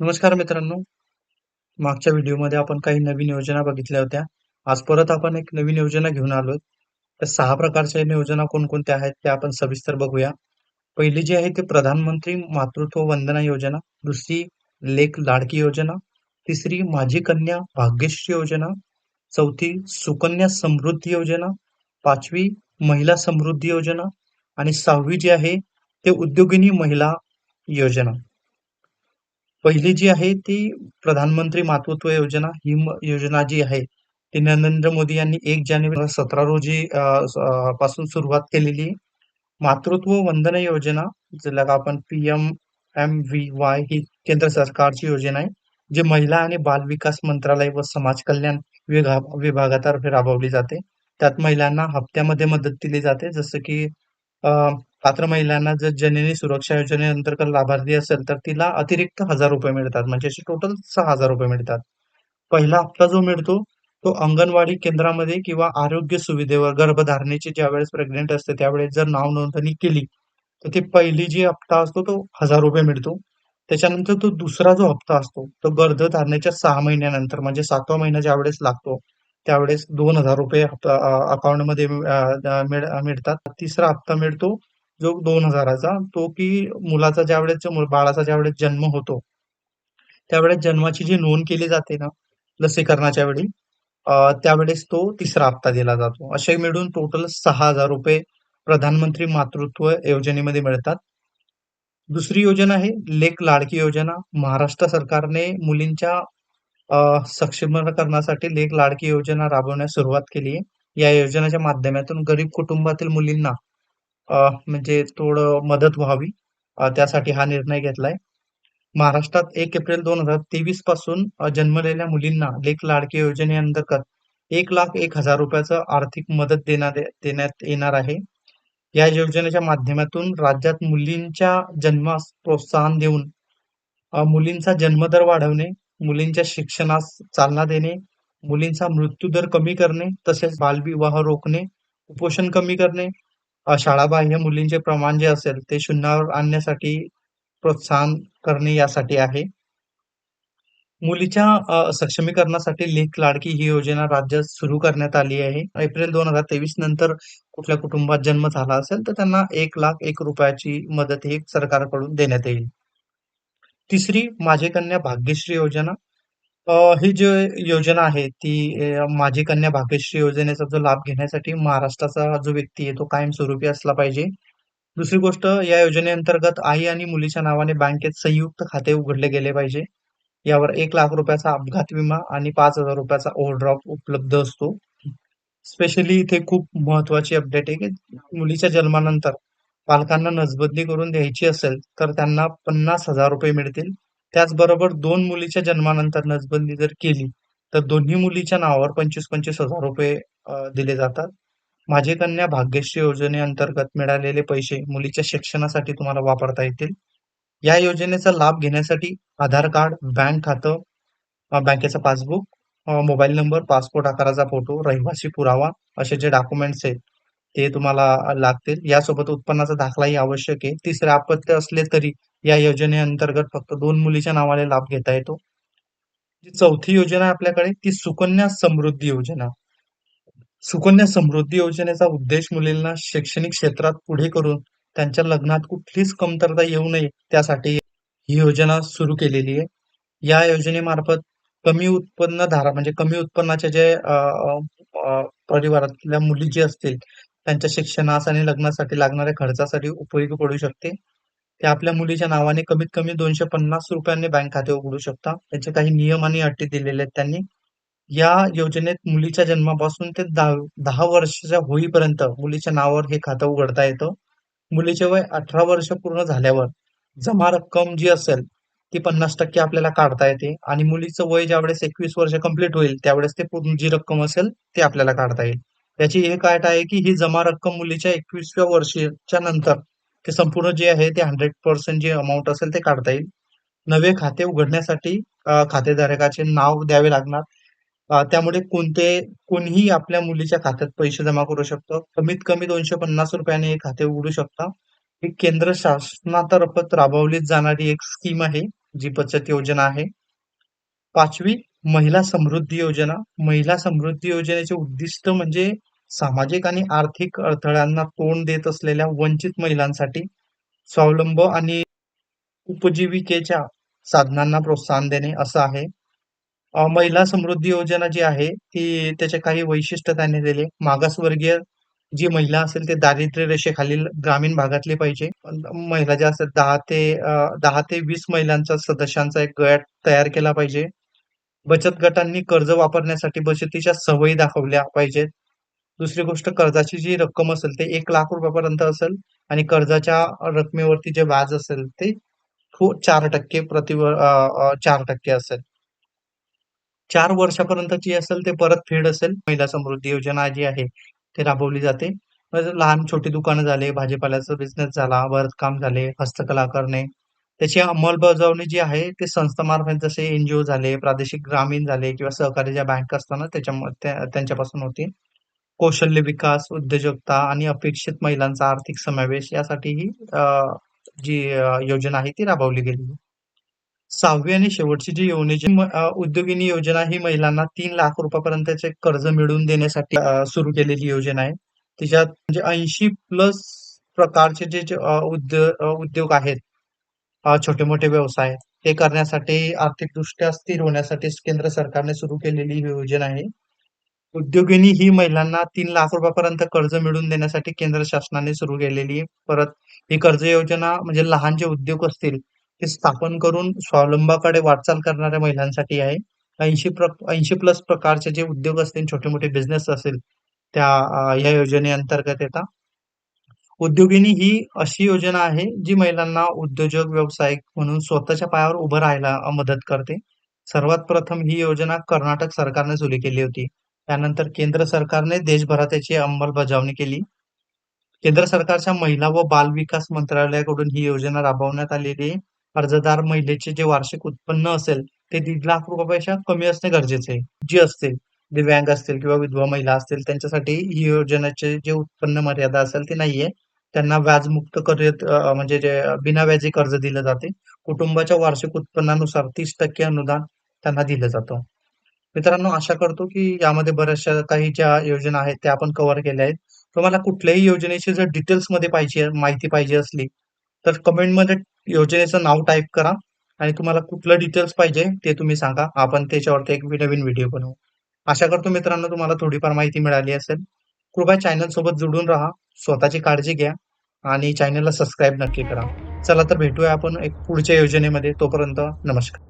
नमस्कार मित्रांनो. मागच्या व्हिडिओमध्ये आपण काही नवीन योजना बघितल्या होत्या. आज परत आपण एक नवीन योजना घेऊन आलोय तर सहा प्रकारच्या योजना कोणकोणत्या आहेत त्या आपण सविस्तर बघूया. पहिली जी आहे ती प्रधानमंत्री मातृत्व वंदना योजना. दुसरी लेख लाडकी योजना. तिसरी माझी कन्या भाग्यश्री योजना. चौथी सुकन्या समृद्धी योजना. पाचवी महिला समृद्धी योजना. आणि सहावी जी आहे ते उद्योगिनी महिला योजना. पहिली जी आहे ती प्रधानमंत्री मातृत्व योजना ही योजना जी आहे ती नरेंद्र मोदी यांनी एक जानेवारी सतरा रोजी पासून सुरुवात केलेली आहे. मातृत्व वंदना योजना ज्याला आपण P M M V Y ही केंद्र सरकारची योजना आहे जी महिला आणि बाल विकास मंत्रालय व समाज कल्याण विभाग विभागातर्फे राबवली जाते त्यात महिलांना हप्त्यामध्ये मदत दिली जाते जसं की पात्र महिलांना जर जननी सुरक्षा योजनेअंतर्गत लाभार्थी असेल तर तिला अतिरिक्त हजार रुपये मिळतात. म्हणजे असे टोटल सहा हजार रुपये मिळतात. पहिला हप्ता जो मिळतो तो अंगणवाडी केंद्रामध्ये किंवा आरोग्य सुविधेवर गर्भधारणेची ज्यावेळेस प्रेग्नेंट असते त्यावेळेस जर नाव नोंदणी केली तर ती पहिली जी हप्ता असतो तो हजार रुपये मिळतो. त्याच्यानंतर तो दुसरा जो हप्ता असतो तो गर्भधारणेच्या सहा महिन्यानंतर म्हणजे सातवा महिना ज्यावेळेस लागतो त्यावेळेस दोन हजार रुपये हप्ता अकाउंटमध्ये मिळतात. तिसरा हप्ता मिळतो जो दोन हजाराचा तो की मुलाचा ज्यावेळेस वेळेस बाळाचा ज्यावेळेस जन्म होतो त्यावेळेस जन्माची जी नोंद केली जाते ना लसीकरणाच्या वेळी त्यावेळेस तो तिसरा हप्ता दिला जातो. असे मिळून टोटल सहा हजार रुपये प्रधानमंत्री मातृत्व योजनेमध्ये मिळतात. दुसरी योजना आहे लेख लाडकी योजना. महाराष्ट्र सरकारने मुलींच्या सक्षमीकरणासाठी लेख लाडकी योजना राबवण्यास सुरुवात केली आहे. या योजनेच्या माध्यमातून गरीब कुटुंबातील मुलींना म्हणजे थोडं मदत व्हावी. त्यासाठी हा निर्णय घेतलाय. महाराष्ट्रात एक एप्रिल दोन हजार तेवीसपासून जन्मलेल्या मुलींना लेख लाडकी योजनेअंतर्गत एक लाख एक हजार रुपयाचं आर्थिक मदत देण्यात देण्यात येणार आहे. या योजनेच्या माध्यमातून राज्यात मुलींच्या जन्मास प्रोत्साहन देऊन मुलींचा जन्मदर वाढवणे मुलींच्या शिक्षणास चालना देणे मुलींचा मृत्यूदर कमी करणे तसेच बालविवाह रोखणे कुपोषण कमी करणे शाळाबाह्य मुलींचे प्रमाण जे असेल ते शून्यावर आणण्यासाठी प्रोत्साहन करणे यासाठी आहे. मुलीच्या सक्षमीकरणासाठी लेख लाडकी ही योजना राज्यात सुरू करण्यात आली आहे. एप्रिल दोन हजार तेवीस नंतर कुठल्या कुटुंबात जन्म झाला असेल तर त्यांना एक लाख एक रुपयाची मदत ही सरकारकडून देण्यात येईल. तिसरी माझे कन्या भाग्यश्री योजना. अ, ही जी योजना आहे ती अ, माझी कन्या भाग्यश्री योजनेचा जो लाभ घेण्यासाठी महाराष्ट्राचा जो व्यक्ती आहे तो कायमस्वरूपी असला पाहिजे. दुसरी गोष्ट या योजनेअंतर्गत आई आणि मुलीच्या नावाने बँकेत संयुक्त खाते उघडले गेले पाहिजे. यावर एक लाख रुपयाचा अपघात विमा आणि पाच हजार रुपयाचा ओव्हरड्राफ्ट उपलब्ध असतो. स्पेशली इथे खूप महत्वाची अपडेट आहे की मुलीच्या जन्मानंतर पालकांना नसबंदी करून द्यायची असेल तर त्यांना पन्नास हजार रुपये मिळतील. त्याचबरोबर दोन मुलीच्या जन्मानंतर नसबंदी जर केली तर दोन्ही मुलीच्या नावावर पंचवीस पंचवीस हजार रुपये अ, दिले जातात. माझी कन्या भाग्यश्री योजनेअंतर्गत मिळालेले पैसे मुलीच्या शिक्षणासाठी तुम्हाला वापरता येतील. या योजनेचा लाभ घेण्यासाठी आधार कार्ड बँक खातं अ, बँकेचं पासबुक अ, मोबाईल नंबर पासपोर्ट आकाराचा फोटो रहिवासी पुरावा असे जे डॉक्युमेंट्स आहेत ते तुम्हाला लागतील. यासोबत उत्पन्नाचा दाखलाही आवश्यक आहे. तिसरे अपत्य असले तरी या योजनेअंतर्गत फक्त दोन मुलीच्या नावाने लाभ घेता येतो. जी चौथी योजना आहे आपल्याकडे ती सुकन्या समृद्धी योजना. सुकन्या समृद्धी योजनेचा उद्देश मुलींना शैक्षणिक क्षेत्रात पुढे करून त्यांच्या लग्नात कुठलीच कमतरता येऊ नये त्यासाठी ही योजना सुरू केलेली आहे. या योजनेमार्फत कमी उत्पन्न धारा म्हणजे कमी उत्पन्नाच्या जे परिवारातल्या मुली जे असतील त्यांच्या शिक्षणास आणि लग्नासाठी लागणाऱ्या खर्चासाठी उपयोगी पडू शकते. ते आपल्या मुलीच्या नावाने कमीत कमी दोनशे पन्नास रुपयांनी बँक खाते उघडू शकता त्याचे काही नियम आणि अटी दिलेले आहेत त्यांनी. या योजनेत मुलीच्या जन्मापासून ते दहा दहा वर्षाच्या होईपर्यंत मुलीच्या नावावर हे खातं उघडता येतं. मुलीचे वय अठरा वर्ष पूर्ण झाल्यावर जमा रक्कम जी असेल ती पन्नास टक्के आपल्याला काढता येते आणि मुलीचं वय ज्यावेळेस एकवीस वर्ष कंप्लीट होईल त्यावेळेस ते पूर्ण जी रक्कम असेल ते आपल्याला काढता येईल. त्याची एक अट आहे की ही जमा रक्कम मुलीच्या एकवीसव्या वर्षीच्या नंतर ते संपूर्ण जे आहे ते हंड्रेड पर्सेंट जे अमाऊंट असेल ते काढता येईल. नवे खाते उघडण्यासाठी खातेधारकाचे नाव द्यावे लागणार. त्यामुळे कोणते कोणीही आपल्या मुलीच्या खात्यात पैसे जमा करू शकतो. कमीत कमी दोनशे पन्नास रुपयाने हे खाते उघडू शकता. ही केंद्र शासनातर्फत राबवली जाणारी एक स्कीम आहे जी बचत योजना आहे. पाचवी महिला समृद्धी योजना. महिला समृद्धी योजनेचे उद्दिष्ट म्हणजे सामाजिक आणि आर्थिक अडथळ्यांना तोंड देत असलेल्या वंचित महिलांसाठी स्वावलंब आणि उपजीविकेच्या साधनांना प्रोत्साहन देणे असं आहे. महिला समृद्धी योजना जी आहे ती त्याचे काही वैशिष्ट्य त्यांनी दिले. मागासवर्गीय जी महिला असेल ते दारिद्र्य रेषेखालील ग्रामीण भागातली पाहिजे. महिला ज्या असतात दहा ते दहा ते वीस महिलांचा सदस्यांचा एक गट तयार केला पाहिजे. बचत गटांनी कर्ज वापरण्यासाठी बचतीच्या सवयी दाखवल्या पाहिजेत. दुसरी गोष्ट कर्जाची जी रक्कम असेल ते एक लाख रुपयापर्यंत असेल आणि कर्जाच्या रकमेवरती जे व्याज असेल ते हो चार टक्के प्रति चार टक्के असेल. चार वर्षापर्यंतची असेल ते परतफेड असेल. महिला समृद्धी योजना जी आहे ती राबवली जाते. लहान छोटी दुकानं झाले भाजीपाल्याचा बिझनेस झाला भरतकाम झाले हस्तकला करणे. त्याची अंमलबजावणी जी आहे ते संस्थामार्फत जसे एनजीओ झाले प्रादेशिक ग्रामीण झाले किंवा सहकारी ज्या बँक असतात ना त्याच्या त्यांच्यापासून होते. कौशल्य विकास उद्योजकता आणि अपेक्षित महिलांचा आर्थिक समावेश यासाठी ही जी योजना आहे ती राबवली गेली सहावी आणि शेवटची जी योजना म- उद्योगिनी योजना ही महिलांना तीन लाख रुपयापर्यंतचे कर्ज मिळवून देण्यासाठी सुरू केलेली योजना आहे. तिच्यात म्हणजे ऐंशी प्लस प्रकारचे जे जे, उद्योग उद्योग आहेत छोटे मोठे व्यवसाय ते करण्यासाठी आर्थिकदृष्ट्या स्थिर होण्यासाठी केंद्र सरकारने सुरू केलेली ही योजना आहे. उद्योगिनी ही महिलांना तीन लाख रुपयापर्यंत कर्ज मिळवून देण्यासाठी केंद्र शासनाने सुरू केलेली. परत ही कर्ज योजना म्हणजे लहान जे उद्योग असतील ते स्थापन करून स्वावलंबाकडे वाटचाल करणाऱ्या महिलांसाठी आहे. ऐंशी प्र ऐंशी प्लस प्रकारचे जे उद्योग असतील छोटे मोठे बिझनेस असेल त्या अ, या योजनेअंतर्गत येतात उद्योगिनी ही अशी योजना आहे जी महिलांना उद्योजक व्यावसायिक म्हणून स्वतःच्या पायावर उभं राहायला अ, मदत करते. सर्वात प्रथम ही योजना कर्नाटक सरकारने सुरू केली होती. त्यानंतर केंद्र सरकारने देशभरात त्याची अंमलबजावणी केली. केंद्र सरकारच्या महिला व बाल विकास मंत्रालयाकडून ही योजना राबवण्यात आलेली अर्जदार महिलेचे जे वार्षिक उत्पन्न असेल ते दीड लाख रुपयापेक्षा कमी असणे गरजेचे आहे. जी असतील दिव्यांग असतील किंवा विधवा महिला असतील त्यांच्यासाठी ही योजनेचे जे उत्पन्न मर्यादा असेल ती नाहीये. त्यांना व्याजमुक्त कर्ज म्हणजे जे बिना व्याजी कर्ज दिलं जाते कुटुंबाच्या वार्षिक उत्पन्नानुसार तीस टक्के अनुदान त्यांना दिलं जातं. मित्रांनो आशा करतो की यामध्ये बऱ्याचशा काही ज्या योजना आहेत त्या आपण कव्हर केल्या आहेत. तुम्हाला कुठल्याही योजनेची जर डिटेल्समध्ये पाहिजे माहिती पाहिजे असली तर कमेंटमध्ये योजनेचं नाव टाईप करा आणि तुम्हाला कुठलं डिटेल्स पाहिजे ते तुम्ही सांगा. आपण त्याच्यावरती एक नवीन व्हिडिओ बनवू. आशा करतो मित्रांनो तुम्हाला थोडीफार माहिती मिळाली असेल. कृपया चॅनल सोबत जोडून राहा स्वतःची काळजी घ्या आणि चॅनलला सबस्क्राईब नक्की करा. चला तर भेटूया आपण एक पुढच्या योजनेमध्ये. तोपर्यंत नमस्कार.